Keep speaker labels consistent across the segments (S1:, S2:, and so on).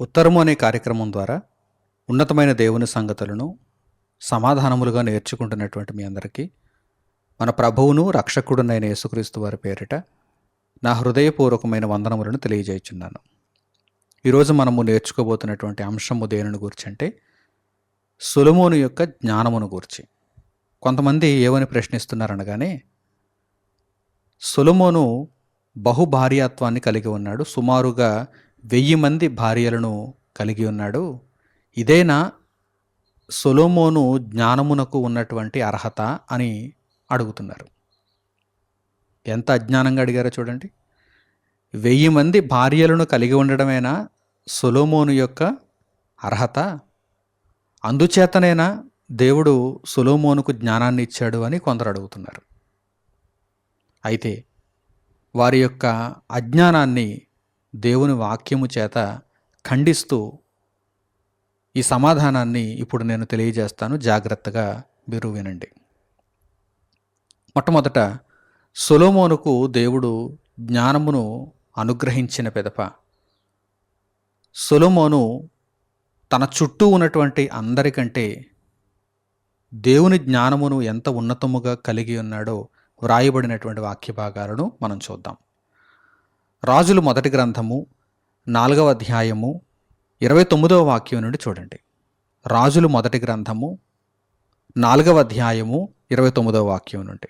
S1: ఉత్తరము అనే కార్యక్రమం ద్వారా ఉన్నతమైన దేవుని సంగతులను సమాధానములుగా నేర్చుకుంటున్నటువంటి మీ అందరికీ మన ప్రభువును రక్షకుడునైన యేసుక్రీస్తు వారి పేరిట నా హృదయపూర్వకమైన వందనములను తెలియజేయుచున్నాను. ఈరోజు మనము నేర్చుకోబోతున్నటువంటి అంశము దేనిని గురించి అంటే సులమోను యొక్క జ్ఞానమును గురించి. కొంతమంది ఏమని ప్రశ్నిస్తున్నారనగానే సులమోను బహుభార్యాత్వాన్ని కలిగి ఉన్నాడు. సుమారుగా వెయ్యి మంది భార్యలను కలిగి ఉన్నాడు. ఇదేనా సొలోమోను జ్ఞానమునకు ఉన్నటువంటి అర్హత అని అడుగుతున్నారు. ఎంత అజ్ఞానంగా అడిగారో చూడండి. వెయ్యి మంది భార్యలను కలిగి ఉండడమేనా సొలోమోను యొక్క అర్హత? అందుచేతనేనా దేవుడు సొలోమోనుకు జ్ఞానాన్ని ఇచ్చాడు అని కొందరు అడుగుతున్నారు. అయితే వారి యొక్క అజ్ఞానాన్ని దేవుని వాక్యము చేత ఖండిస్తూ ఈ సమాధానాన్ని ఇప్పుడు నేను తెలియజేస్తాను. జాగ్రత్తగా మీరు వినండి. మొట్టమొదట సొలోమోనుకు దేవుడు జ్ఞానమును అనుగ్రహించిన పెదప. సొలోమోను తన చుట్టూ ఉన్నటువంటి అందరికంటే దేవుని జ్ఞానమును ఎంత ఉన్నతముగా కలిగి ఉన్నాడో వ్రాయబడినటువంటి వాక్య భాగాలను మనం చూద్దాం. రాజులు మొదటి గ్రంథము నాలుగవ అధ్యాయము ఇరవై తొమ్మిదవ వాక్యం నుండి చూడండి. రాజులు మొదటి గ్రంథము నాలుగవ అధ్యాయము ఇరవై తొమ్మిదవ వాక్యం నుండి.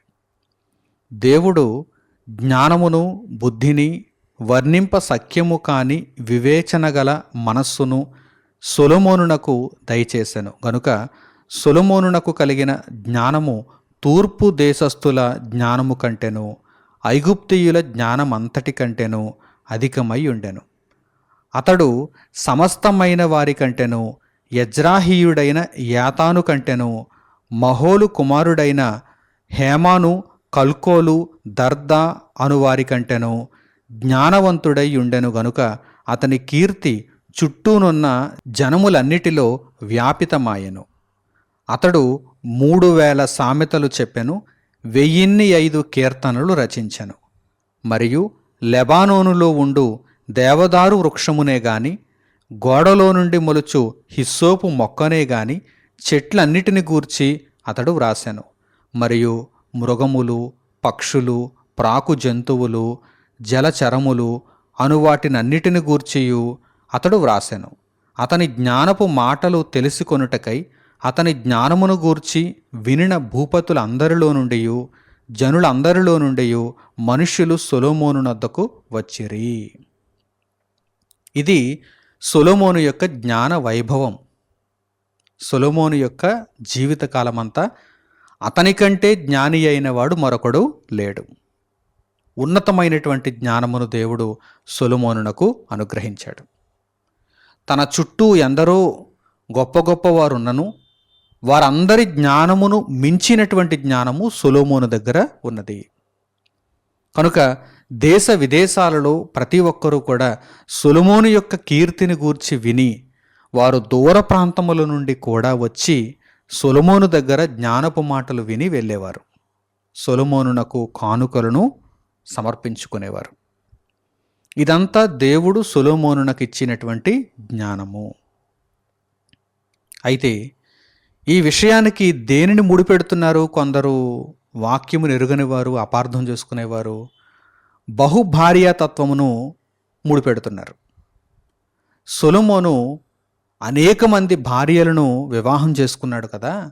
S1: దేవుడు జ్ఞానమును బుద్ధిని వర్ణింప సఖ్యము కాని వివేచన గల మనస్సును సొలమోనునకు దయచేశాను గనుక సొలమోనునకు కలిగిన జ్ఞానము తూర్పు దేశస్థుల జ్ఞానము కంటెను. ఐగుప్తియుల జ్ఞానమంతటి కంటెను అధికమై ఉండెను. అతడు సమస్తమైన వారి కంటెను యజ్రాహీయుడైన యాతాను కంటెను మహోలు కుమారుడైన హేమాను కల్కోలు దర్దా అనువారి కంటెను జ్ఞానవంతుడై ఉండెను గనుక అతని కీర్తి చుట్టూనున్న జనములన్నిటిలో వ్యాపితమాయెను. అతడు మూడు వేల సామెతలు చెప్పెను వెయ్యిన్ని ఐదు కీర్తనలు రచించెను. మరియు లెబానోనులో ఉండు దేవదారు వృక్షమునే గాని గోడలో నుండి మొలుచు హిస్సోపు మొక్కనే గాని చెట్లన్నిటిని గూర్చి అతడు వ్రాసెను. మరియు మృగములు పక్షులు ప్రాకు జంతువులు జలచరములు అనువాటినన్నిటిని గూర్చియు అతడు వ్రాసెను. అతని జ్ఞానపు మాటలు తెలుసుకొనుటకై అతని జ్ఞానమును గూర్చి వినిన భూపతులందరిలో నుండి జనులందరిలో నుండి మనుష్యులు సొలోమోను నద్దకు వచ్చిరి. ఇది సొలోమోను యొక్క జ్ఞాన వైభవం. సొలోమోను యొక్క జీవితకాలమంతా అతనికంటే జ్ఞాని అయిన వాడు మరొకడు లేడు. ఉన్నతమైనటువంటి జ్ఞానమును దేవుడు సొలోమోనునకు అనుగ్రహించాడు. తన చుట్టూ ఎందరో గొప్ప గొప్ప వారున్నను వారందరి జ్ఞానమును మించినటువంటి జ్ఞానము సొలోమోను దగ్గర ఉన్నది. కనుక దేశ విదేశాలలో ప్రతి ఒక్కరూ కూడా సొలమోను యొక్క కీర్తిని గూర్చి విని వారు దూర ప్రాంతముల నుండి కూడా వచ్చి సొలమోను దగ్గర జ్ఞానపు మాటలు విని వెళ్ళేవారు. సొలమోనునకు కానుకలను సమర్పించుకునేవారు. ఇదంతా దేవుడు సొలోమోనునకు ఇచ్చినటువంటి జ్ఞానము. అయితే ఈ విషయానికి దేనిని ముడిపెడుతున్నారు? కొందరు వాక్యము ఎరుగని వారు అపార్థం చేసుకునేవారు బహుభార్యాతత్వమును ముడిపెడుతున్నారు. సొలమోను అనేక మంది భార్యలను వివాహం చేసుకున్నాడు కదా?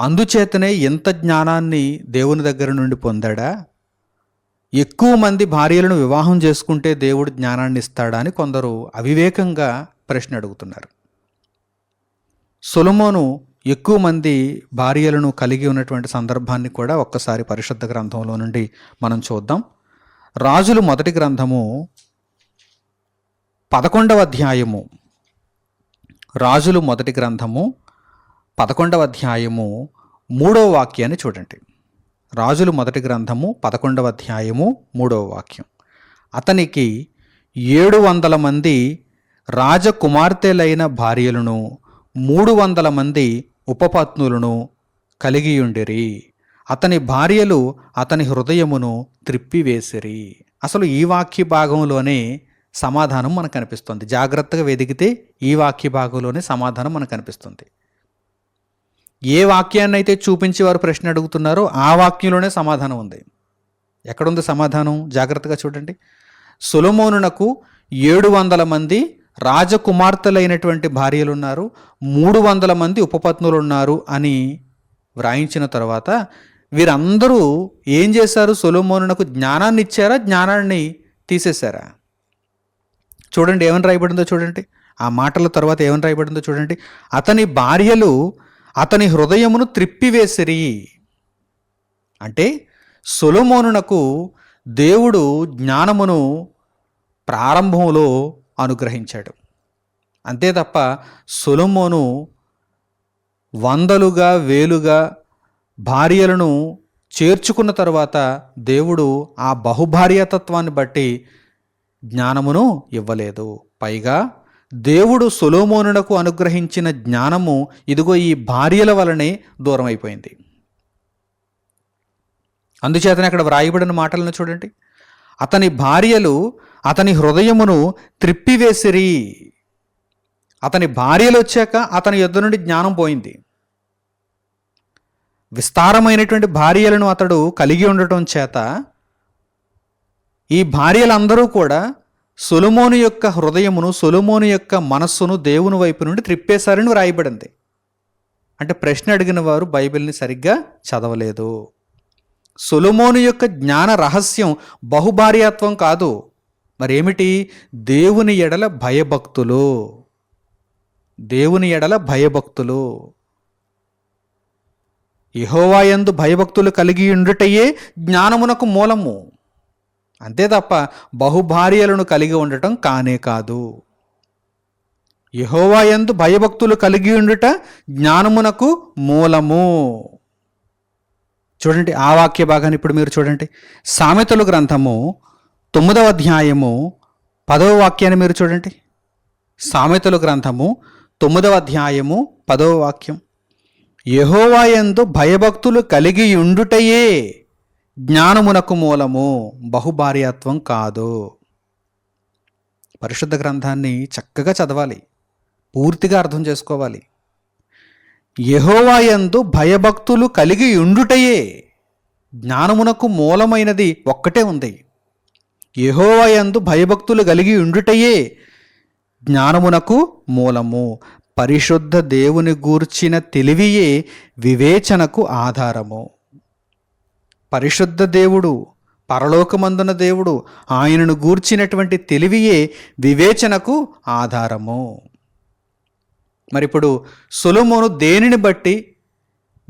S1: అందుచేతనే ఇంత జ్ఞానాన్ని దేవుని దగ్గర నుండి పొందాడా? ఎక్కువ మంది భార్యలను వివాహం చేసుకుంటే దేవుడు జ్ఞానాన్ని ఇస్తాడా అని కొందరు అవివేకంగా ప్రశ్న అడుగుతున్నారు. సొలమోను ఎక్కువ మంది భార్యలను కలిగి ఉన్నటువంటి సందర్భాన్ని కూడా ఒక్కసారి పరిశుద్ధ గ్రంథంలో నుండి మనం చూద్దాం. రాజులు మొదటి గ్రంథము పదకొండవ అధ్యాయము. రాజులు మొదటి గ్రంథము పదకొండవ అధ్యాయము మూడవ వాక్యాన్ని చూడండి. రాజులు మొదటి గ్రంథము పదకొండవ అధ్యాయము మూడవ వాక్యం. అతనికి ఏడు వందల మంది రాజకుమార్తెలైన భార్యలను మూడు వందల మంది ఉపపత్నులను కలిగియుండిరి. అతని భార్యలు అతని హృదయమును త్రిప్పివేసిరి. అసలు ఈ వాక్య భాగంలోనే సమాధానం మనకు కనిపిస్తుంది. జాగ్రత్తగా వెదిగితే ఈ వాక్య భాగంలోనే సమాధానం మనకు కనిపిస్తుంది. ఏ వాక్యాన్ని అయితే చూపించి వారు ప్రశ్న అడుగుతున్నారో ఆ వాక్యంలోనే సమాధానం ఉంది. ఎక్కడుంది సమాధానం? జాగ్రత్తగా చూడండి. సులమోనునకు ఏడు వందల మంది రాజకుమార్తెలైనటువంటి భార్యలు ఉన్నారు మూడు వందల మంది ఉపపత్నులు ఉన్నారు అని వ్రాయించిన తర్వాత వీరందరూ ఏం చేశారు? సొలోమోనునకు జ్ఞానాన్ని ఇచ్చారా జ్ఞానాన్ని తీసేశారా? చూడండి ఏమని రాయబడిందో చూడండి. ఆ మాటల తర్వాత ఏమని రాయబడిందో చూడండి. అతని భార్యలు అతని హృదయమును త్రిప్పివేసిరి. అంటే సొలోమోనునకు దేవుడు జ్ఞానమును ప్రారంభంలో అనుగ్రహించాడు. అంతే తప్ప సొలొమోను వందలుగా వేలుగా భార్యలను చేర్చుకున్న తర్వాత దేవుడు ఆ బహుభార్యతత్వాన్ని బట్టి జ్ఞానమును ఇవ్వలేదు. పైగా దేవుడు సొలోమోనునకు అనుగ్రహించిన జ్ఞానము ఇదిగో ఈ భార్యల వలనే దూరం అయిపోయింది అందుచేతనే అక్కడ వ్రాయబడిన మాటలను చూడండి. అతని భార్యలు అతని హృదయమును త్రిప్పివేసిరి. అతని భార్యలు వచ్చాక అతని యుద్ధ నుండి జ్ఞానం పోయింది. విస్తారమైనటువంటి భార్యలను అతడు కలిగి ఉండటం చేత ఈ భార్యలందరూ కూడా సులుమోను యొక్క హృదయమును సొలొమోను యొక్క మనస్సును దేవుని వైపు నుండి త్రిప్పేశారని వ్రాయబడింది. అంటే ప్రశ్న అడిగిన వారు బైబిల్ని సరిగ్గా చదవలేదు. సొలొమోను యొక్క జ్ఞాన రహస్యం బహుభార్యాత్వం కాదు. మరేమిటి? దేవుని ఎడల భయభక్తులు. దేవుని ఎడల భయభక్తులు. యహోవాయందు భయభక్తులు కలిగి ఉండుటయే జ్ఞానమునకు మూలము. అంతే తప్ప బహుభార్యలను కలిగి ఉండటం కానే కాదు. యహోవాయందు భయభక్తులు కలిగి ఉండుట జ్ఞానమునకు మూలము. చూడండి ఆ వాక్య భాగాన్ని ఇప్పుడు మీరు చూడండి. సామెతలు గ్రంథము తొమ్మిదవ అధ్యాయము పదవ వాక్యాన్ని మీరు చూడండి. సామెతలు గ్రంథము తొమ్మిదవ అధ్యాయము పదవ వాక్యం. యహోవాయందు భయభక్తులు కలిగి ఉండుటయే జ్ఞానమునకు మూలము బహుభార్యాత్వం కాదు. పరిశుద్ధ గ్రంథాన్ని చక్కగా చదవాలి పూర్తిగా అర్థం చేసుకోవాలి. యహోవాయందు భయభక్తులు కలిగి ఉండుటయే జ్ఞానమునకు మూలమైనది ఒక్కటే ఉంది. యహోవయందు భయభక్తులు కలిగి ఉండుటయే జ్ఞానమునకు మూలము. పరిశుద్ధ దేవుని గూర్చిన తెలివియే వివేచనకు ఆధారము. పరిశుద్ధ దేవుడు పరలోకమందున దేవుడు ఆయనను గూర్చినటువంటి తెలివియే వివేచనకు ఆధారము. మరి ఇప్పుడు సులమును దేనిని బట్టి?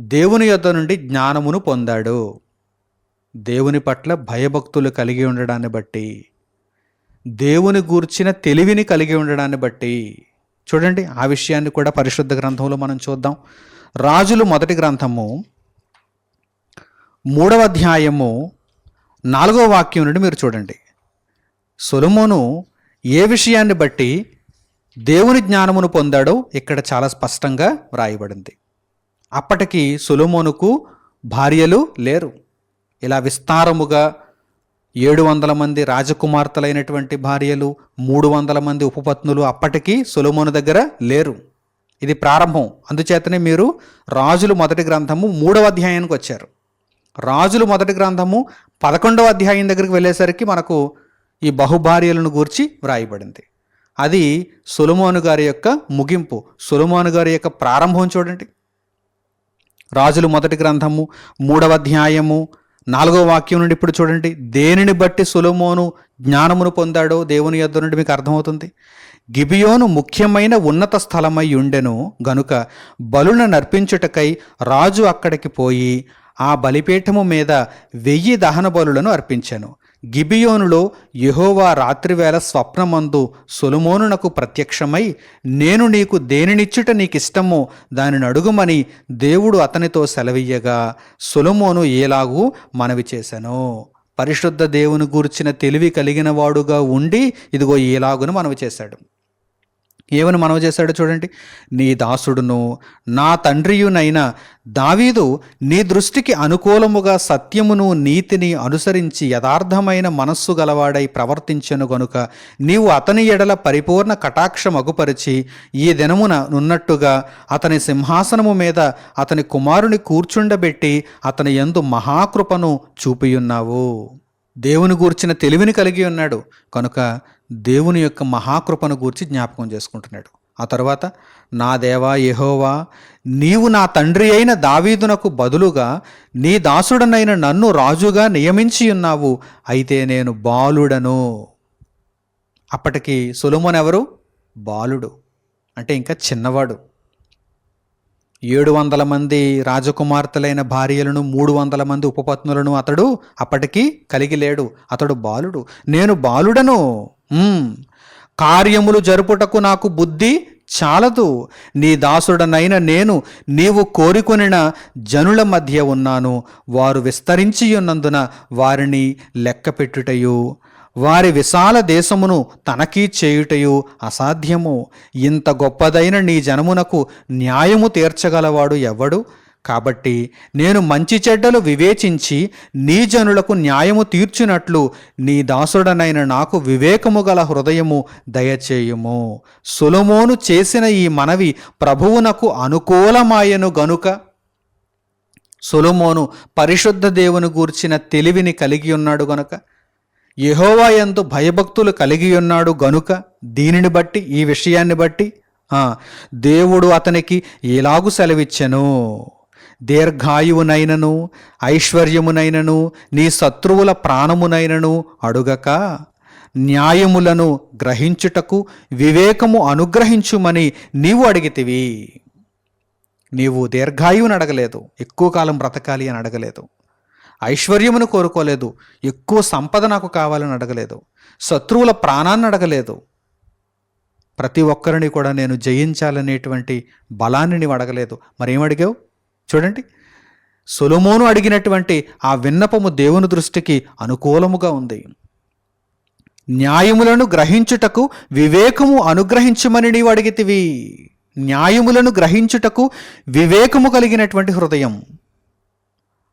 S1: దేవుని యొద్ద నుండి జ్ఞానమును పొందాడు. దేవుని పట్ల భయభక్తులు కలిగి ఉండడాన్ని బట్టి దేవుని గూర్చిన తెలివిని కలిగి ఉండడాన్ని బట్టి చూడండి ఆ విషయాన్ని కూడా పరిశుద్ధ గ్రంథంలో మనం చూద్దాం. రాజులు మొదటి గ్రంథము మూడవ అధ్యాయము నాలుగవ వాక్యం నుండి మీరు చూడండి. సొలొమోను ఏ విషయాన్ని బట్టి దేవుని జ్ఞానమును పొందాడో ఇక్కడ చాలా స్పష్టంగా వ్రాయబడింది. అప్పటికి సొలొమోనుకు భార్యలు లేరు. ఇలా విస్తారముగా ఏడు వందల మంది రాజకుమార్తెలైనటువంటి భార్యలు మూడు వందల మంది ఉపపత్నులు అప్పటికి సొలొమోను దగ్గర లేరు. ఇది ప్రారంభం. అందుచేతనే మీరు రాజులు మొదటి గ్రంథము మూడవ అధ్యాయానికి వచ్చారు. రాజులు మొదటి గ్రంథము పదకొండవ అధ్యాయం దగ్గరికి వెళ్ళేసరికి మనకు ఈ బహుభార్యలను గూర్చి వ్రాయబడింది. అది సొలమోను గారి యొక్క ముగింపు. సొలమోను గారి యొక్క ప్రారంభం చూడండి. రాజులు మొదటి గ్రంథము మూడవ అధ్యాయము నాలుగో వాక్యం నుండి ఇప్పుడు చూడండి. దేనిని బట్టి సొలొమోను జ్ఞానమును పొందాడో దేవుని యొద్ద నుండి మీకు అర్థమవుతుంది. గిబియోను ముఖ్యమైన ఉన్నత స్థలమై ఉండెను గనుక బలున నర్పించుటకై రాజు అక్కడికి పోయి ఆ బలిపీఠము మీద వెయ్యి దహన బలులను అర్పించాను. గిబియోనులో యహోవా రాత్రివేళ స్వప్నమందు సొలుమోనునకు ప్రత్యక్షమై నేను నీకు దేనినిచ్చుట నీకిష్టమో దానిని అడుగుమని దేవుడు అతనితో సెలవియ్యగా సొలుమోను ఏలాగూ మనవి చేశాను పరిశుద్ధ దేవుని గూర్చిన తెలివి కలిగిన వాడుగా ఉండి ఇదిగో ఏలాగును మనవి చేశాడు. ఏమని మనవి చేశాడో చూడండి. నీ దాసుడును నా తండ్రియునైన దావీదు నీ దృష్టికి అనుకూలముగా సత్యమును నీతిని అనుసరించి యథార్థమైన మనస్సు గలవాడై ప్రవర్తించెను గనుక నీవు అతని ఎడల పరిపూర్ణ కటాక్షం అగుపరిచి ఈ దినమున నున్నట్టుగా అతని సింహాసనము మీద అతని కుమారుని కూర్చుండబెట్టి అతని ఎందు మహాకృపను చూపియున్నావు. దేవుని గూర్చిన తెలివిని కలిగి ఉన్నాడు. కనుక దేవుని యొక్క మహాకృపను గూర్చి జ్ఞాపకం చేసుకుంటున్నాడు. ఆ తర్వాత నా దేవా యహోవా నీవు నా తండ్రి అయిన దావీదునకు బదులుగా నీ దాసుడనైన నన్ను రాజుగా నియమించి ఉన్నావు. అయితే నేను బాలుడను. అప్పటికి సులుమోన్ ఎవరు? బాలుడు. అంటే ఇంకా చిన్నవాడు. ఏడు వందల మంది రాజకుమార్తెలైన భార్యలను మూడు వందల మంది ఉపపత్నులను అతడు అప్పటికి కలిగి లేడు. అతడు బాలుడు. నేను బాలుడను. కార్యములు జరుపుటకు నాకు బుద్ధి చాలదు. నీ దాసుడనైన నేను నీవు కోరికొనిన జనుల మధ్య ఉన్నాను. వారు విస్తరించి ఉన్నందున వారిని లెక్కపెట్టుటయు వారి విశాల దేశమును తనకీ చేయుటయు అసాధ్యము. ఇంత గొప్పదైన నీ జనమునకు న్యాయము తీర్చగలవాడు ఎవడు? కాబట్టి నేను మంచి చెడ్డలు వివేచించి నీ జనులకు న్యాయము తీర్చినట్లు నీ దాసుడనైన నాకు వివేకము గల హృదయము దయచేయుము. సులమోను చేసిన ఈ మనవి ప్రభువునకు అనుకూలమాయను గనుక. సులమోను పరిశుద్ధ దేవుని గూర్చిన తెలివిని కలిగి ఉన్నాడు గనుక. యహోవా ఎందు భయభక్తులు కలిగి ఉన్నాడు గనుక. దీనిని బట్టి ఈ విషయాన్ని బట్టి దేవుడు అతనికి ఇలాగు సెలవిచ్చెను? దీర్ఘాయువునైనను ఐశ్వర్యమునైనను నీ శత్రువుల ప్రాణమునైనను అడుగక న్యాయములను గ్రహించుటకు వివేకము అనుగ్రహించుమని నీవు అడిగితివి. నీవు దీర్ఘాయువుని అడగలేదు ఎక్కువ కాలం బ్రతకాలి అని అడగలేదు. ఐశ్వర్యమును కోరుకోలేదు ఎక్కువ సంపద నాకు కావాలని అడగలేదు. శత్రువుల ప్రాణాన్ని అడగలేదు. ప్రతి ఒక్కరిని కూడా నేను జయించాలనేటువంటి బలాన్ని నీవు అడగలేదు. మరేం అడిగావు? చూడండి. సొలొమోను అడిగినటువంటి ఆ విన్నపము దేవుని దృష్టికి అనుకూలముగా ఉంది. న్యాయములను గ్రహించుటకు వివేకము అనుగ్రహించమని నీవు అడిగితివి. న్యాయములను గ్రహించుటకు వివేకము కలిగినటువంటి హృదయం.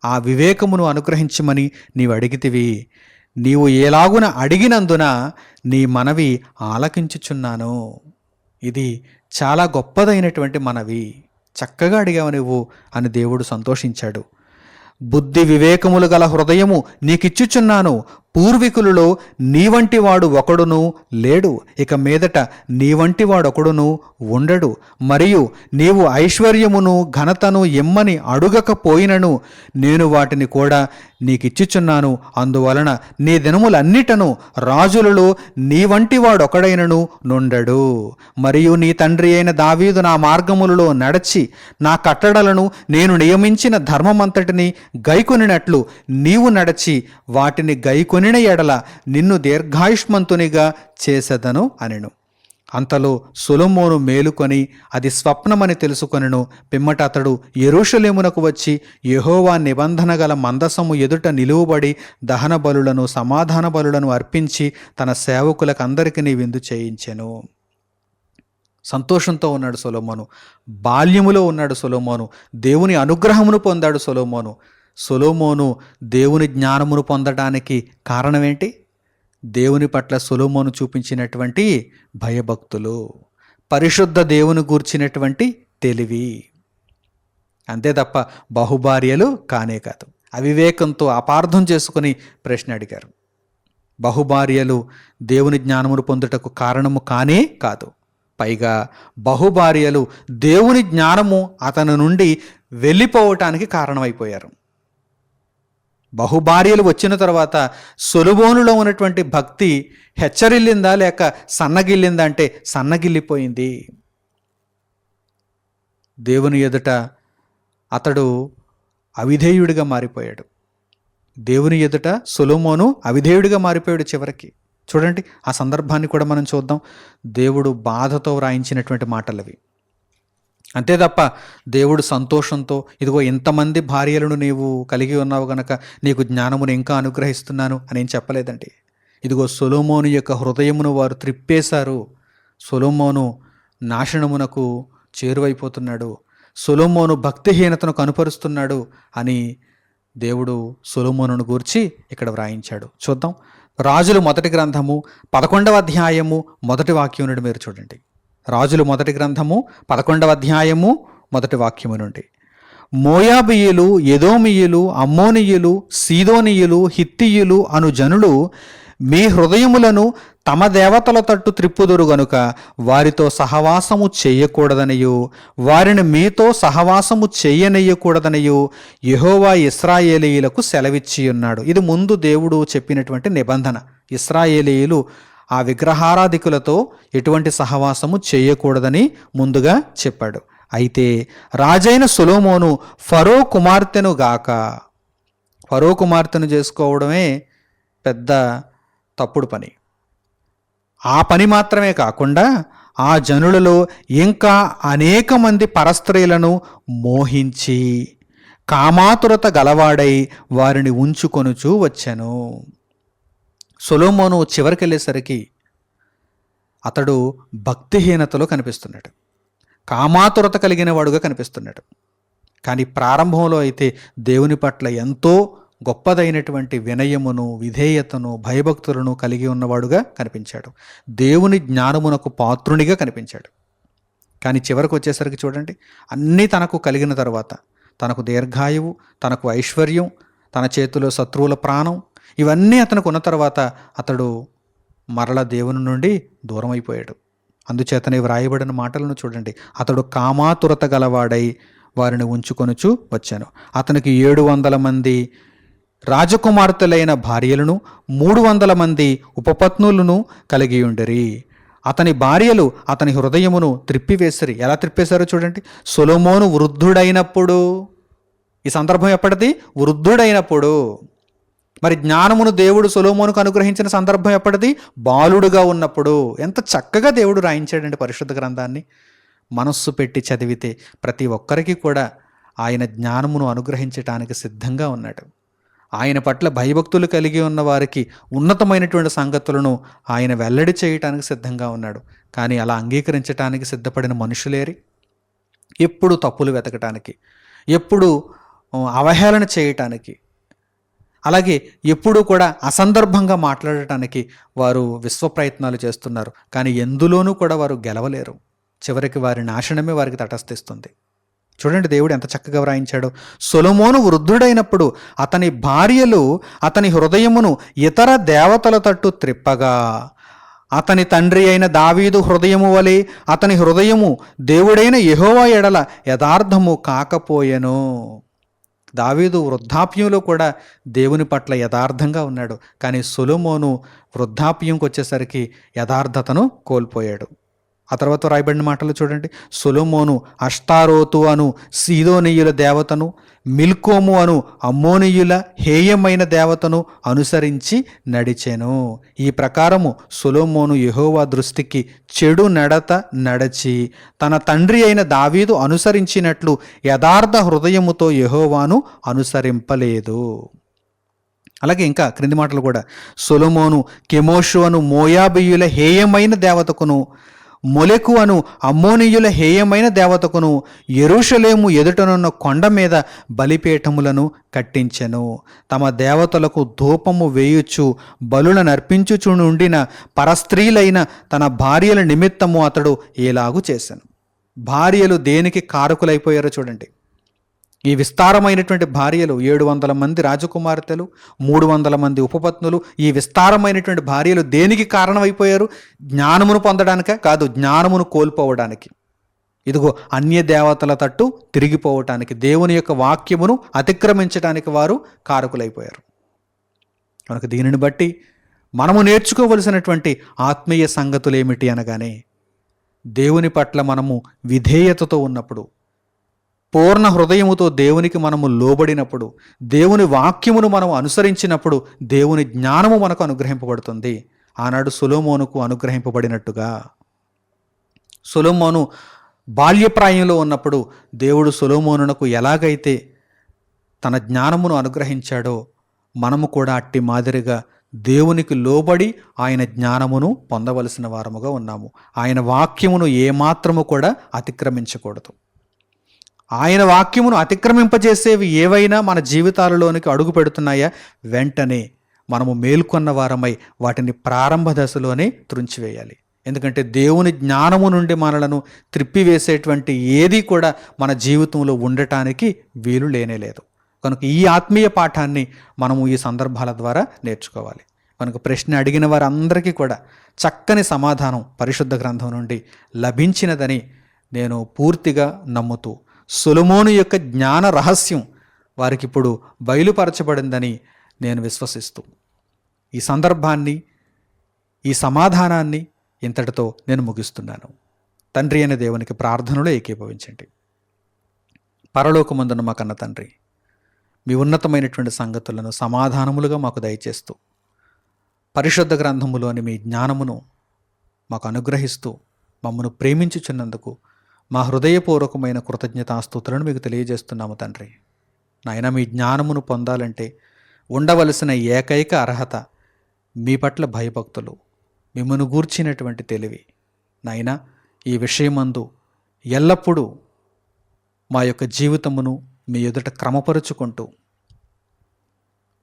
S1: ఆ వివేకమును అనుగ్రహించమని నీవు అడిగితివి. నీవు ఎలాగున అడిగినందున నీ మనవి ఆలకించుచున్నాను. ఇది చాలా గొప్పదైనటువంటి మనవి. చక్కగా అడిగావు నువ్వు అని దేవుడు సంతోషించాడు. బుద్ధి వివేకములు గల హృదయము నీకిచ్చుచున్నాను పూర్వీకులలో నీ వంటి వాడు ఒకడును లేడు. ఇక మీదట నీ వంటి వాడొకడును ఉండడు. మరియు నీవు ఐశ్వర్యమును ఘనతను ఇమ్మని అడుగకపోయినను నేను వాటిని కూడా నీకిచ్చుచున్నాను. అందువలన నీ దినములన్నిటను రాజులలో నీ వంటి వాడొకడైనను నుండడు. మరియు నీ తండ్రి అయిన దావీదు నా మార్గములలో నడచి నా కట్టడలను నేను నియమించిన ధర్మమంతటిని గైకొనినట్లు నీవు నడచి వాటిని గైకొని గైకొనిన ఎడల నిన్ను దీర్ఘాయుష్మంతునిగా చేసేదను అనెను. అంతలో సొలొమోను మేలుకొని అది స్వప్నమని తెలుసుకొనెను. పిమ్మట అతడు ఎరుషలేమునకు వచ్చి యెహోవా నిబంధన గల మందసము ఎదుట నిలువబడి దహన బలులను సమాధాన బలులను అర్పించి తన సేవకులకు అందరికీ విందు చేయించెను. సంతోషంతో ఉన్నాడు సొలోమోను. బాల్యములో ఉన్నాడు సొలోమోను. దేవుని అనుగ్రహమును పొందాడు సొలోమోను. సొలోమోను దేవుని జ్ఞానమును పొందడానికి కారణమేంటి? దేవుని పట్ల సొలోమోను చూపించినటువంటి భయభక్తులు పరిశుద్ధ దేవుని గూర్చినటువంటి తెలివి. అంతే తప్ప బహుభార్యలు కానే కాదు. అవివేకంతో అపార్థం చేసుకుని ప్రశ్న అడిగారు. బహుభార్యలు దేవుని జ్ఞానమును పొందుటకు కారణము కానే కాదు. పైగా బహుభార్యలు దేవుని జ్ఞానము అతని నుండి వెళ్ళిపోవటానికి కారణమైపోయారు. బహుభార్యలు వచ్చిన తర్వాత సొలుబోనులో ఉన్నటువంటి భక్తి హెచ్చరిల్లిందా లేక సన్నగిల్లిందా అంటే సన్నగిల్లిపోయింది. దేవుని ఎదుట అతడు అవిధేయుడిగా మారిపోయాడు. దేవుని ఎదుట సొలోమోను అవిధేయుడిగా మారిపోయాడు చివరికి. చూడండి ఆ సందర్భాన్ని కూడా మనం చూద్దాం. దేవుడు బాధతో వ్రాయించినటువంటి మాటలవి. అంతే తప్ప దేవుడు సంతోషంతో ఇదిగో ఇంతమంది భార్యలను నీవు కలిగి ఉన్నావు గనక నీకు జ్ఞానమును ఇంకా అనుగ్రహిస్తున్నాను అని ఏం చెప్పలేదండి. ఇదిగో సొలోమోను యొక్క హృదయమును వారు త్రిప్పేశారు. సొలోమోను నాశనమునకు చేరువైపోతున్నాడు. సొలోమోను భక్తిహీనతను కనుపరుస్తున్నాడు అని దేవుడు సొలోమోనును గూర్చి ఇక్కడ వ్రాయించాడు. చూద్దాం. రాజులు మొదటి గ్రంథము పదకొండవ అధ్యాయము మొదటి వాక్యం నుండి మీరు చూడండి. రాజులు మొదటి గ్రంథము పదకొండవ అధ్యాయము మొదటి వాక్యము నుండి. మోయాబియులు ఎదోమియులు అమ్మోనియులు సీదోనియులు హిత్తియులు అను జనులు మీ హృదయములను తమ దేవతల తట్టు త్రిప్పుదురు గనుక వారితో సహవాసము చేయకూడదనియు వారిని మీతో సహవాసము చేయనీయకూడదనియు యెహోవా ఇస్రాయేలీయులకు సెలవిచ్చి ఉన్నాడు ఇది ముందు దేవుడు చెప్పినటువంటి నిబంధన. ఇస్రాయేలీయులు ఆ విగ్రహారాధికులతో ఎటువంటి సహవాసము చేయకూడదని ముందుగా చెప్పాడు. అయితే రాజైన సులోమోను ఫరో కుమార్తెను గాక ఫరో కుమార్తెను చేసుకోవడమే పెద్ద తప్పుడు పని. ఆ పని మాత్రమే కాకుండా ఆ జనులలో ఇంకా అనేక మంది పరస్త్రీలను మోహించి కామాతురత గలవాడై వారిని ఉంచుకొనుచూ వచ్చాను. సొలోమోను చివరికెళ్ళేసరికి అతడు భక్తిహీనతలో కనిపిస్తున్నాడు. కామాతురత కలిగిన వాడుగా కనిపిస్తున్నాడు. కానీ ప్రారంభంలో అయితే దేవుని పట్ల ఎంతో గొప్పదైనటువంటి వినయమును విధేయతను భయభక్తులను కలిగి ఉన్నవాడుగా కనిపించాడు. దేవుని జ్ఞానమునకు పాత్రునిగా కనిపించాడు. కానీ చివరకు వచ్చేసరికి చూడండి అన్నీ తనకు కలిగిన తర్వాత తనకు దీర్ఘాయువు తనకు ఐశ్వర్యం తన చేతిలో శత్రువుల ప్రాణం ఇవన్నీ అతనికి ఉన్న తర్వాత అతడు మరల దేవుని నుండి దూరం అయిపోయాడు అందుచేతనే వ్రాయబడిన మాటలను చూడండి. అతడు కామాతురత గలవాడై వారిని ఉంచుకొనుచు వచ్చాను. అతనికి ఏడు వందల మంది రాజకుమార్తెలైన భార్యలను మూడు వందల మంది ఉపపత్నులను కలిగి ఉండిరి. అతని భార్యలు అతని హృదయమును త్రిప్పివేసిరి. ఎలా త్రిప్పేశారో చూడండి. సొలోమోను వృద్ధుడైనప్పుడు ఈ సందర్భం ఎప్పటిది? వృద్ధుడైనప్పుడు. మరి జ్ఞానమును దేవుడు సొలోమోనుకు అనుగ్రహించిన సందర్భం ఎప్పటిది? బాలుడుగా ఉన్నప్పుడు. ఎంత చక్కగా దేవుడు రాయించాడండి పరిశుద్ధ గ్రంథాన్ని. మనస్సు పెట్టి చదివితే ప్రతి ఒక్కరికి కూడా ఆయన జ్ఞానమును అనుగ్రహించటానికి సిద్ధంగా ఉన్నాడు. ఆయన పట్ల భయభక్తులు కలిగి ఉన్న వారికి ఉన్నతమైనటువంటి సంగతులను ఆయన వెల్లడి చేయటానికి సిద్ధంగా ఉన్నాడు. కానీ అలా అంగీకరించటానికి సిద్ధపడిన మనుషులేరి? ఎప్పుడు తప్పులు వెతకటానికి ఎప్పుడు అవహేళన చేయటానికి అలాగే ఎప్పుడూ కూడా అసందర్భంగా మాట్లాడటానికి వారు విశ్వ ప్రయత్నాలు చేస్తున్నారు. కానీ ఎందులోనూ కూడా వారు గెలవలేరు. చివరికి వారి నాశనమే వారికి తటస్థిస్తుంది. చూడండి దేవుడు ఎంత చక్కగా వ్రాయించాడు. సొలమోను వృద్ధుడైనప్పుడు అతని భార్యలు అతని హృదయమును ఇతర దేవతల తట్టు త్రిప్పగా. అతని తండ్రి అయిన దావీదు హృదయము వలె అతని హృదయము దేవుడైన యహోవా ఎడల యథార్థము కాకపోయెను. దావీదు వృద్ధాప్యంలో కూడా దేవుని పట్ల యథార్థంగా ఉన్నాడు. కానీ సులోమోను వృద్ధాప్యంకి వచ్చేసరికి యథార్థతను కోల్పోయాడు. ఆ తర్వాత రాయబడిన మాటలు చూడండి. సొలొమోను అష్టారోతు అను సీదోనీయుల దేవతను మిల్కోము అను అమ్మోనీయుల హేయమైన దేవతను అనుసరించి నడిచెను. ఈ ప్రకారము సొలొమోను యహోవా దృష్టికి చెడు నడత నడచి తన తండ్రి అయిన దావీదు అనుసరించినట్లు యథార్థ హృదయముతో యహోవాను అనుసరింపలేదు. అలాగే ఇంకా క్రింది మాటలు కూడా. సొలొమోను కెమోషు అను మోయాబియుల హేయమైన దేవతకును మొలెకు అను అమ్మోనీయుల హేయమైన దేవతకును ఎరుషలేము ఎదుటనున్న కొండ మీద బలిపీఠములను కట్టించెను. తమ దేవతలకు ధూపము వేయుచు బలుల నర్పించుచునుండిన పరస్త్రీలైన తన భార్యల నిమిత్తము అతడు ఏలాగు చేశాను భార్యలు దేనికి కారకులైపోయారో చూడండి. ఈ విస్తారమైనటువంటి భార్యలు ఏడు వందల మంది రాజకుమార్తెలు మూడు వందల మంది ఉపపత్నులు. ఈ విస్తారమైనటువంటి భార్యలు దేనికి కారణమైపోయారు? జ్ఞానమును పొందడానికే కాదు జ్ఞానమును కోల్పోవడానికి. ఇదిగో అన్య దేవతల తట్టు తిరిగిపోవటానికి దేవుని యొక్క వాక్యమును అతిక్రమించడానికి వారు కారకులైపోయారు. మనకు దీనిని బట్టి మనము నేర్చుకోవలసినటువంటి ఆత్మీయ సంగతులు ఏమిటి అనగానే దేవుని పట్ల మనము విధేయతతో ఉన్నప్పుడు పూర్ణ హృదయముతో దేవునికి మనము లోబడినప్పుడు దేవుని వాక్యమును మనం అనుసరించినప్పుడు దేవుని జ్ఞానము మనకు అనుగ్రహింపబడుతుంది. ఆనాడు సులోమోనుకు అనుగ్రహింపబడినట్టుగా. సులోమోను బాల్యప్రాయంలో ఉన్నప్పుడు దేవుడు సులోమోనునకు ఎలాగైతే తన జ్ఞానమును అనుగ్రహించాడో మనము కూడా అట్టి మాదిరిగా దేవునికి లోబడి ఆయన జ్ఞానమును పొందవలసిన వారముగా ఉన్నాము. ఆయన వాక్యమును ఏమాత్రము కూడా అతిక్రమించకూడదు. ఆయన వాక్యమును అతిక్రమింపజేసేవి ఏవైనా మన జీవితాలలోనికి అడుగు పెడుతున్నాయా? వెంటనే మనము మేల్కొన్న వారమై వాటిని ప్రారంభ దశలోనే త్రుంచివేయాలి. ఎందుకంటే దేవుని జ్ఞానము నుండి మనలను త్రిప్పివేసేటువంటి ఏది కూడా మన జీవితంలో ఉండటానికి వీలు లేనే లేదు. కనుక ఈ ఆత్మీయ పాఠాన్ని మనము ఈ సందర్భాల ద్వారా నేర్చుకోవాలి. కనుక ప్రశ్న అడిగిన వారందరికీ కూడా చక్కని సమాధానం పరిశుద్ధ గ్రంథం నుండి లభించినదని నేను పూర్తిగా నమ్ముతూ సులుమోను యొక్క జ్ఞాన రహస్యం వారికి ఇప్పుడు బయలుపరచబడిందని నేను విశ్వసిస్తూ ఈ సందర్భాన్ని ఈ సమాధానాన్ని ఇంతటితో నేను ముగిస్తున్నాను. తండ్రి అనే దేవునికి ప్రార్థనలో ఏకీభవించండి. పరలోకమందున మా కన్న తండ్రి మీ ఉన్నతమైనటువంటి సంగతులను సమాధానములుగా మాకు దయచేస్తూ పరిశుద్ధ గ్రంథములోని మీ జ్ఞానమును మాకు అనుగ్రహిస్తూ మమ్మను ప్రేమించుచున్నందుకు మా హృదయపూర్వకమైన కృతజ్ఞతాస్తుతులను మీకు తెలియజేస్తున్నాము తండ్రి. నాయన మీ జ్ఞానమును పొందాలంటే ఉండవలసిన ఏకైక అర్హత మీ పట్ల భయభక్తులు మిమ్మను గూర్చినటువంటి తెలివి. నాయన ఈ విషయమందు ఎల్లప్పుడూ మా యొక్క జీవితమును మీ ఎదుట క్రమపరుచుకుంటూ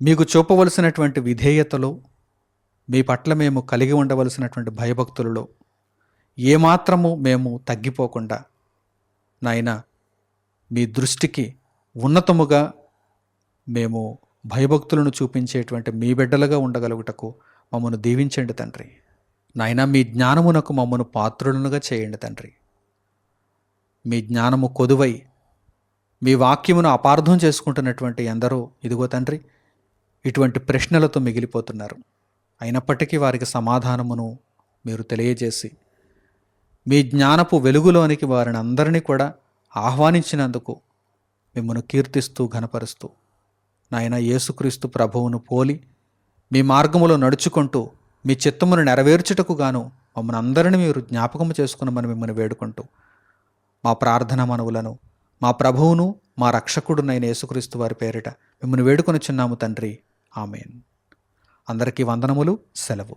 S1: మీకు చూపవలసినటువంటి విధేయతలో మీ పట్ల మేము కలిగి ఉండవలసినటువంటి భయభక్తులలో ఏమాత్రము మేము తగ్గిపోకుండా నాయన మీ దృష్టికి ఉన్నతముగా మేము భయభక్తులను చూపించేటువంటి మీ బిడ్డలుగా ఉండగలుగుటకు మమ్మను దీవించండి తండ్రి. నాయన మీ జ్ఞానమునకు మమ్మను పాత్రులనుగా చేయండి తండ్రి. మీ జ్ఞానము కొదువై మీ వాక్యమును అపార్థం చేసుకుంటున్నటువంటి ఎందరో ఇదిగో తండ్రి ఇటువంటి ప్రశ్నలతో మిగిలిపోతున్నారు. అయినప్పటికీ వారికి సమాధానమును మీరు తెలియజేసి మీ జ్ఞానపు వెలుగులోనికి వారిని అందరినీ కూడా ఆహ్వానించినందుకు మిమ్మను కీర్తిస్తూ ఘనపరుస్తూ నాయన యేసుక్రీస్తు ప్రభువును పోలి మీ మార్గములో నడుచుకుంటూ మీ చిత్తమును నెరవేర్చుటకు గాను మమ్మల్ని అందరినీ మీరు జ్ఞాపకము చేసుకున్నమని మిమ్మల్ని వేడుకుంటూ మా ప్రార్థన మనవులను మా ప్రభువును మా రక్షకుడునైన యేసుక్రీస్తు వారి పేరిట మిమ్మల్ని వేడుకొని చిన్నాము తండ్రి. ఆమెన్. అందరికీ వందనములు సెలవు.